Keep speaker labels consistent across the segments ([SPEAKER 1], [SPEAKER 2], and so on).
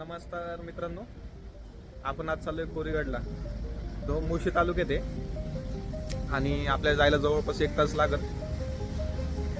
[SPEAKER 1] नमस्कार मित्रांनो. आपण आज चाललोय कोरीगडला. तो मुळशी तालुक्यात आहे. आणि आपल्या जायला जवळपास एक तास लागत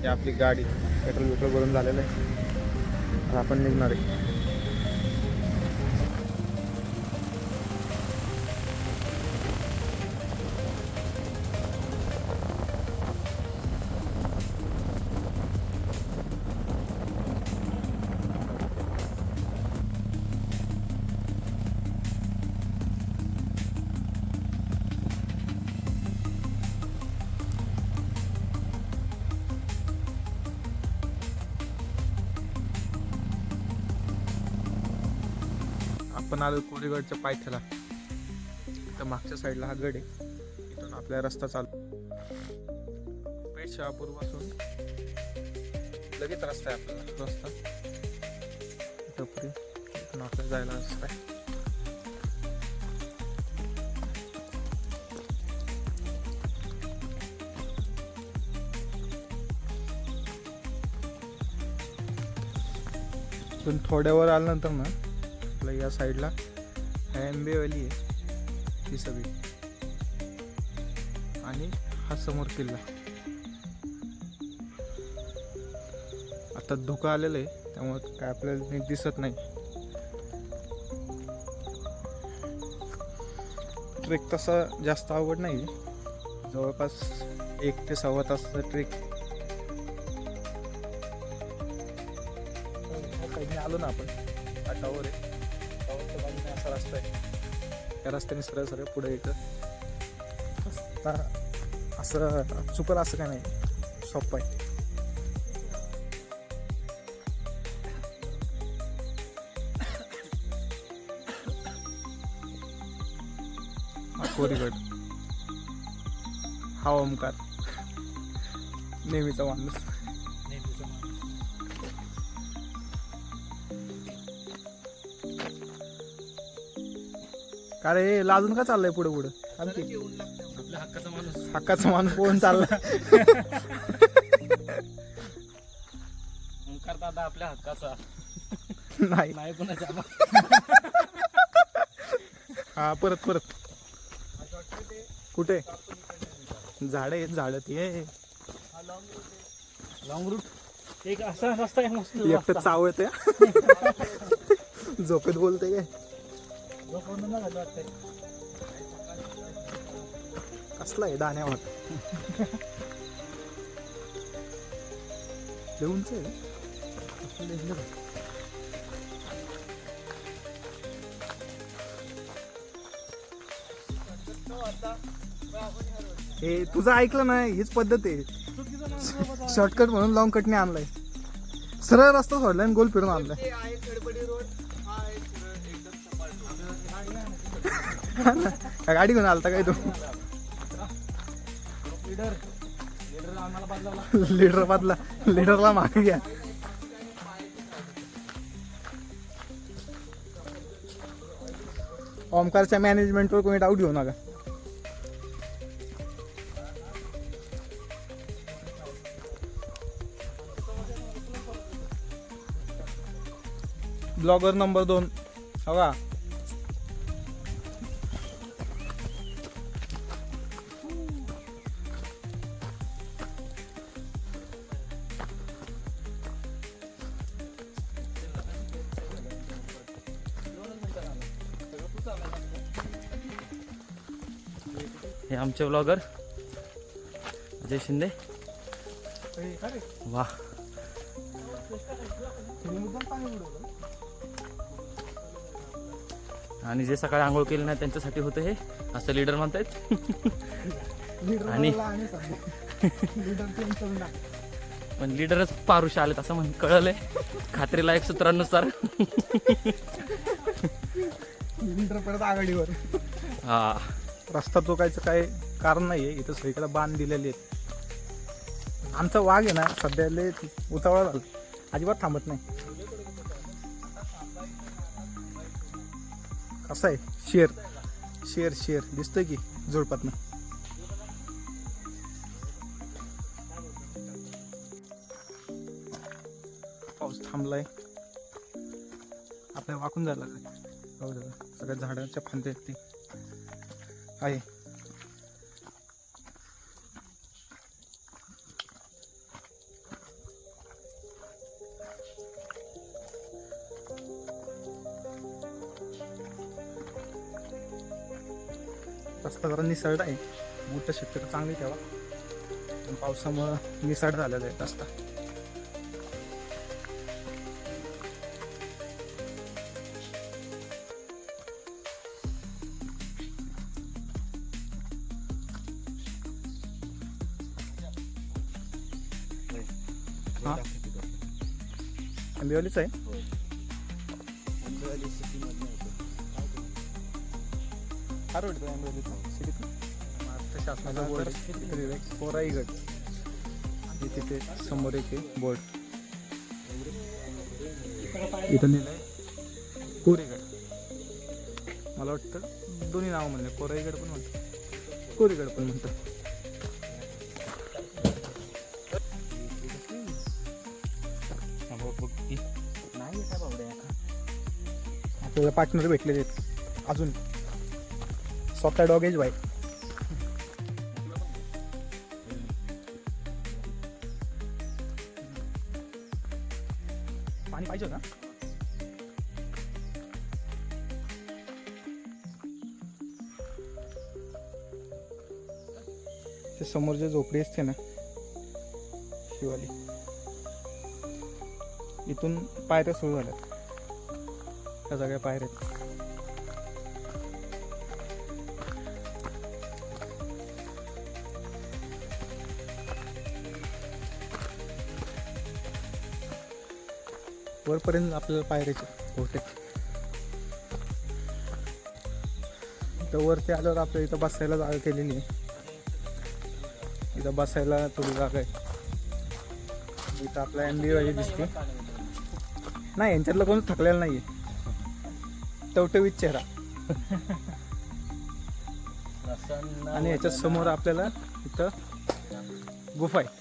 [SPEAKER 1] ही आपली गाडी पेट्रोल बिट्रोल भरून झालेलं आहे. आपण निघणार आहे. आपण आलो कोरीगडच्या पायथ्याला. तर मागच्या साईडला हा गड आहे. इथून आपला रस्ता चालू. पेठ शहापूरपासून लगेच रस्ता आहे आपला. रस्ता. इथून आपल्याला जायला रस्ता आहे. थोड्या वर आल्यानंतर ना आपल्या या साईडला. आंबेवाली आहे. ही सगळी. आणि हा समोर किल्ला. आता धुकं आलेलं आहे त्यामुळे काय आपल्याला नीट दिसत नाही. ट्रेक तसा जास्त आवड नाही जवळपास एक ते सव्वा तासाचा ट्रेक. आलो ना आपण. आटावर आहे. टावरच्या बाजूने असा रस्ता आहे त्या रस्त्याने सरळ सरळ पुढे येतं आता असं चुकलं असं काय नाही. सोपं आहे. कोरीगड हा ओमकार नेहमीचा माणूस. का रे लाजून का चाललंय पुढे पुढे? आणखी
[SPEAKER 2] हक्काचा माणूस
[SPEAKER 1] हक्काचा माणूस पोहून चालला?
[SPEAKER 2] ओंकार दादा आपल्या हक्काचा.
[SPEAKER 1] नाही.
[SPEAKER 2] नाही कोणाच्या
[SPEAKER 1] हा परत परत. कुठे? झाड आहेत झाड ते
[SPEAKER 2] लॉंग रूट एक असा रस्ता आहे मस्त.
[SPEAKER 1] एकटं चावत झोपेत बोलते काय? कसला आहे दाण्यावर उंच आहे. हे तुझं ऐकलं ना हीच पद्धत आहे. शॉर्टकट म्हणून लॉंग कटने आणलाय. सरळ रस्ता सोडलाय आणि गोल फिरून आणलाय. काय गाडी घेऊन आलता काय तू?
[SPEAKER 2] लीडर
[SPEAKER 1] बदला. लिडरला मागे घ्या. ओमकारच्या मॅनेजमेंटवर कोणी डाऊट घेऊ नका. ब्लॉगर नंबर दोन. हो
[SPEAKER 2] हे आमचे ब्लॉगर अजय शिंदे. वा आणि जे सकाळी आंघोळ केली नाही त्यांच्यासाठी होतं हे. असं लीडर म्हणतायत. आणि- पण लीडरच पारुष आलेत असं म्हण कळलंय. खात्रीला एक सूत्रानुसार.
[SPEAKER 1] लिडर परत आघाडीवर.
[SPEAKER 2] हा.
[SPEAKER 1] रस्ता चोकायचं काय कारण नाही आहे इथं सगळीकडे बांध दिलेले आहेत. आमचा वाघ आहे ना सध्याला उतावळा झाला. अजिबात थांबत नाही. कसं आहे? शेर. शेर शेर. दिसतोय की झुडपात पाऊस थांबलाय. आपल्या वाकून जायला हो, हो. सगळ्या झाडाच्या फांद्या आहेत ते. आहे. रस्ता जरा निसरडा आहे. मोठं शेतकरी चांगली ठेवा पण पावसामुळं निसरड झालेला आहे रस्ता. हा? आंबेवालीच आहे? हा. रोड तो? आंबेवालीचा सिटीत महाराष्ट्र शासनाचा बोर्ड कोराईगड. आणि तिथे समोर एक बोर्ड. इथं लिहिलंय कोरेगड. मला वाटतं दोन्ही नावं म्हणले. कोराईगड पण म्हणतात. कोरेगड पण म्हणतात.
[SPEAKER 2] नाही काय बाबड्या
[SPEAKER 1] आपल्याला पार्टनर भेटलेले आहेत. अजून. स्वतः डॉगेज बाय पाणी पाहिजे ना ते समोर जे झोपडी असते ना शिवाली. इथून पायऱ्या सुरू झाल्यात. त्या सगळ्या पायऱ्या वरपर्यंत आपल्याला पायऱ्याचे बहुतेक तर वरती आल्यावर आपल्या इथं बसायला जागा केलेली आहे. इथं बसायला थोडी जागा आहे. इथं आपला एम बी वाली दिसते. नाही यांच्यातलं कोण थकलेलं नाही आहे टवटवीत चेहरा. आणि याच्या समोर आपल्याला इथं गुफा आहे.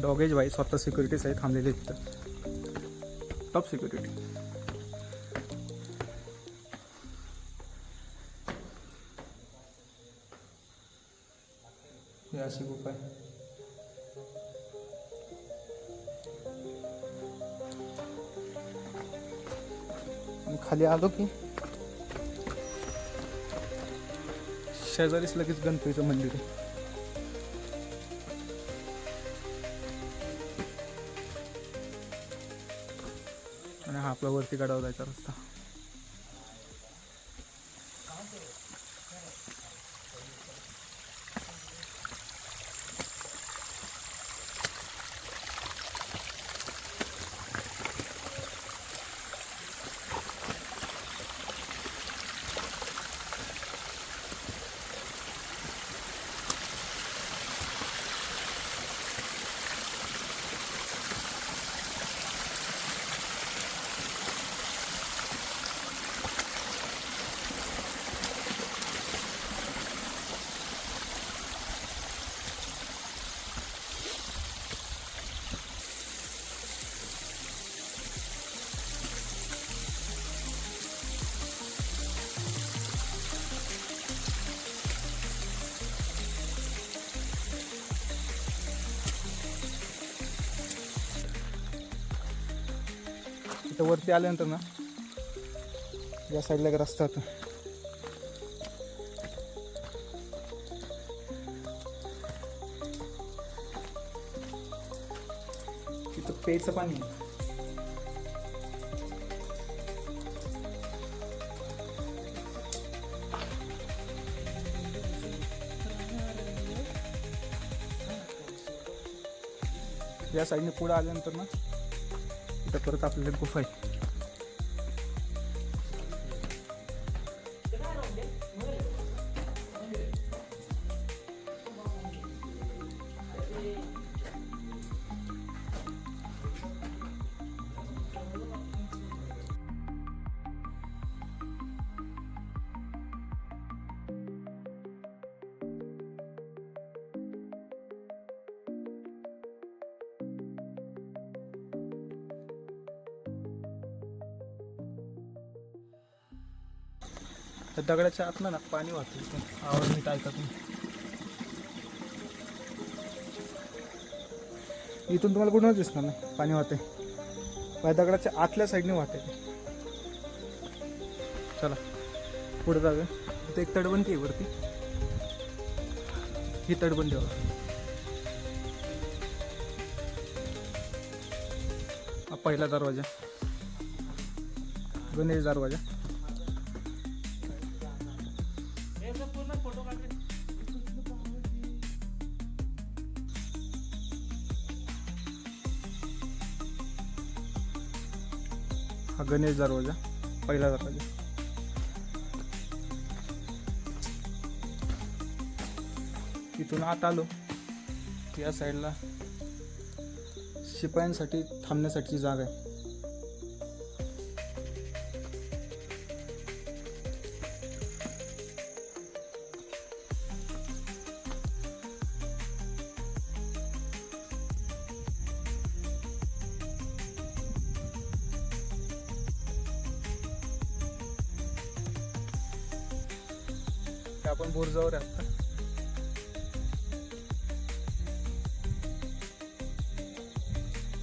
[SPEAKER 1] डॉगेज बाई स्वतः सिक्युरिटीज आहे थांबलेले तिथं टॉप सिक्युरिटी अशी गुफा आहे. खाली आलो की. शेजारीच लगेच गणपतीचं मंदिर आहे. आणि हा आपला वरती गडावर जायचा रस्ता. इथं वरती आल्यानंतर ना या साईडला एक रस्ता होता. तिथं प्यायचं पाणी या साईडने पुढं आल्यानंतर ना इथं परत आपल्याला गुफा आहे त्या दगडाच्या आतनं ना पाणी वाहतं इथून. आवाज नीट ऐका तुम्ही. इथून तुम्हाला कुठूनच दिसणार नाही. पाणी वाहते या दगडाच्या आतल्या साईडने वाहते चला पुढे जाऊया. इथं एक तडबंदी आहे वरती. ही तडबंदी हा पहिला दरवाजा. गणेश दरवाजा. हा गणेश दरवाजा पहिला दरवाजा. तिथून आत आलो. या साईडला शिपायांसाठी थांबण्यासाठी जागा आहे. आपण बोरजावर आहे.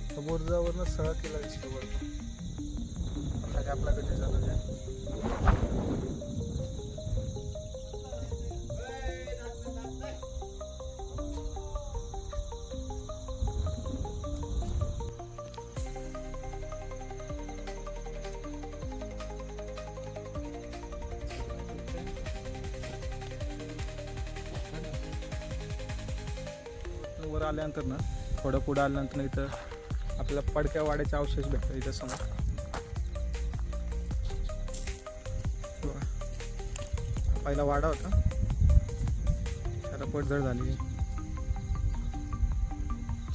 [SPEAKER 1] आता बोरजावरनं सळा केला दिसतो बरं खाली आपला गणेश झाला वर आल्यानंतर ना थोडं पुढं आल्यानंतर इथं आपल्याला पडक्या वाड्याचे अवशेष भेटतात इथं समोर. पहिला वाडा होता. त्याला पडझड झाली.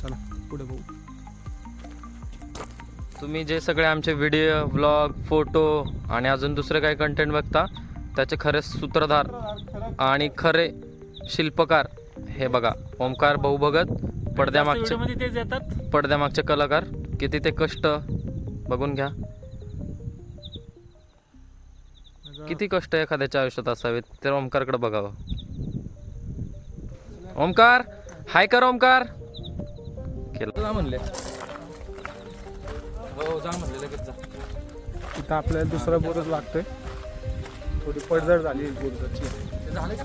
[SPEAKER 1] चला पुढे बघू.
[SPEAKER 2] तुम्ही जे सगळे आमचे व्हिडिओ ब्लॉग फोटो आणि अजून दुसरे काही कंटेंट बघता त्याचे खरे सूत्रधार आणि खरे शिल्पकार हे बघा. ओमकार भाऊ भगत पडद्यामागचे
[SPEAKER 3] मध्ये तेच येतात
[SPEAKER 2] पडद्यामागचे कलाकार किती ते कष्ट बघून घ्या. किती कष्ट एखाद्याच्या आयुष्यात असावेत तर ओमकारकडे बघावं. ओमकार हाय कर ओमकार केलं. जा म्हणले. हो जा म्हणले लगेच जा.
[SPEAKER 1] इथं आपल्याला दुसरा बोरच लागतोय. थोडी पडझड झाली बोरची.
[SPEAKER 2] ते झाले का?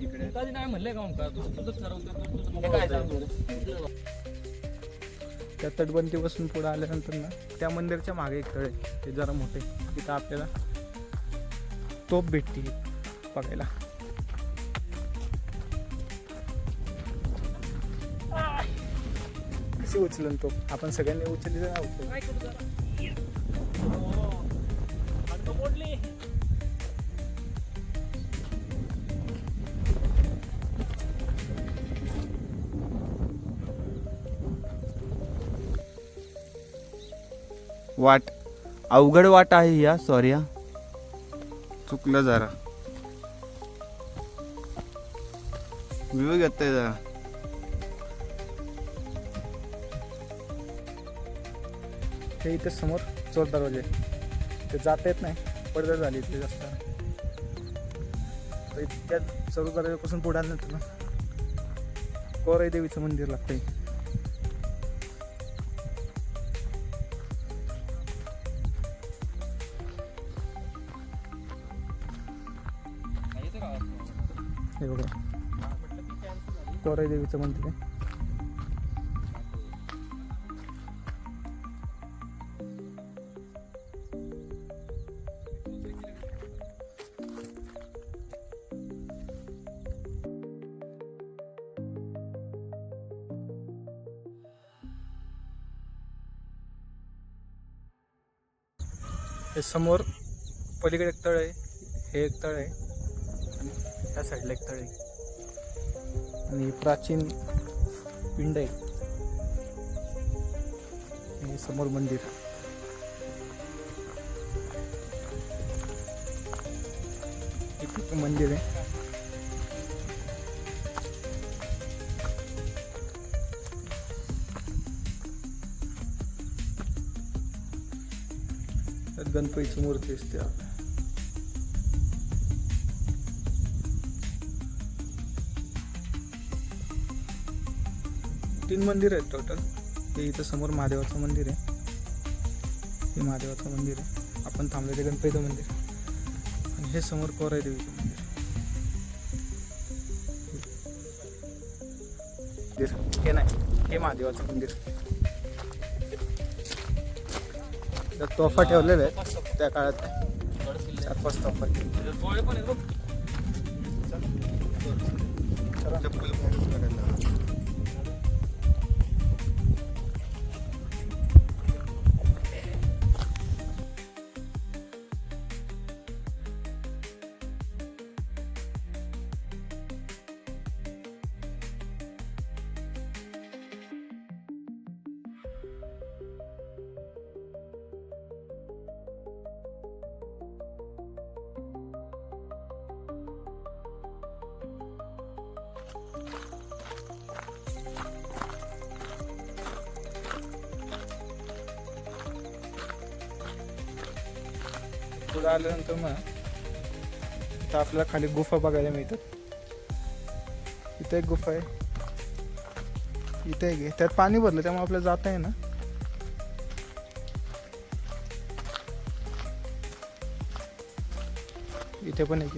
[SPEAKER 4] इकडे
[SPEAKER 2] कधी नाही म्हणले का?
[SPEAKER 1] त्या तटबंदीपासून पुढे आल्यानंतर ना त्या मंदिराच्या मागे एक तळ आहे. ते जरा मोठे तिथं आपल्याला तोप भेटते बघायला. कशी उचलन तोप? आपण सगळ्यांनी उचलली तर
[SPEAKER 4] वाट अवघड वाट आहे या सॉरी हा. चुकलं जरा. व्ह्यू घेतोय जरा.
[SPEAKER 1] हे इथे समोर चोर दरवाजे आहे. ते जाता येत नाही पडझड झाली इथे जास्त. तर त्या चोर दरवाजापासून पुढे आल्यानंतर ना कोराई देवीचं मंदिर लागतंय. हे बघा. कोराई देवीचं मंदिर आहे. हे समोर पलीकडे एक तळ आहे. हे एक तळ आहे. त्या ह्या साईडला एक तळी. आणि प्राचीन पिंड आहे. हे समोर मंदिर. मंदिर आहे. गणपतीची मूर्ती असते आपल्या तीन मंदिर आहेत टोटल हे इथं समोर महादेवाचं मंदिर आहे. हे महादेवाचं मंदिर आहे. आपण थांबले ते गणपतीचं मंदिर. आणि हे समोर कोराई देवीचं मंदिर. हे नाही हे महादेवाचं मंदिर. त्यात तोफा ठेवलेल्या आहेत त्या काळात. चार पाच तोफा
[SPEAKER 4] चप्पल
[SPEAKER 1] पुढे आल्यानंतर मग इथं आपल्याला खाली गुफा बघायला मिळतात. इथं एक गुफा आहे. इथं एक त्यात पाणी भरलं त्यामुळे आपल्याला जाता आहे ना इथे पण एक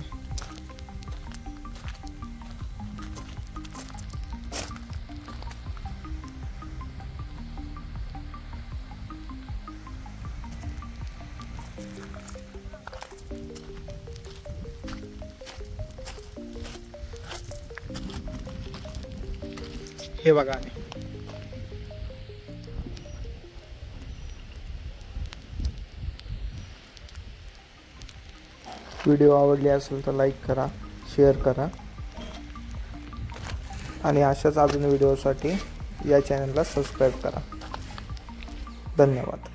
[SPEAKER 1] बघा आणि व्हिडिओ आवडली असेल तर लाईक करा शेअर करा. आणि अशाच अजून व्हिडिओसाठी या चॅनलला सबस्क्राईब करा. धन्यवाद.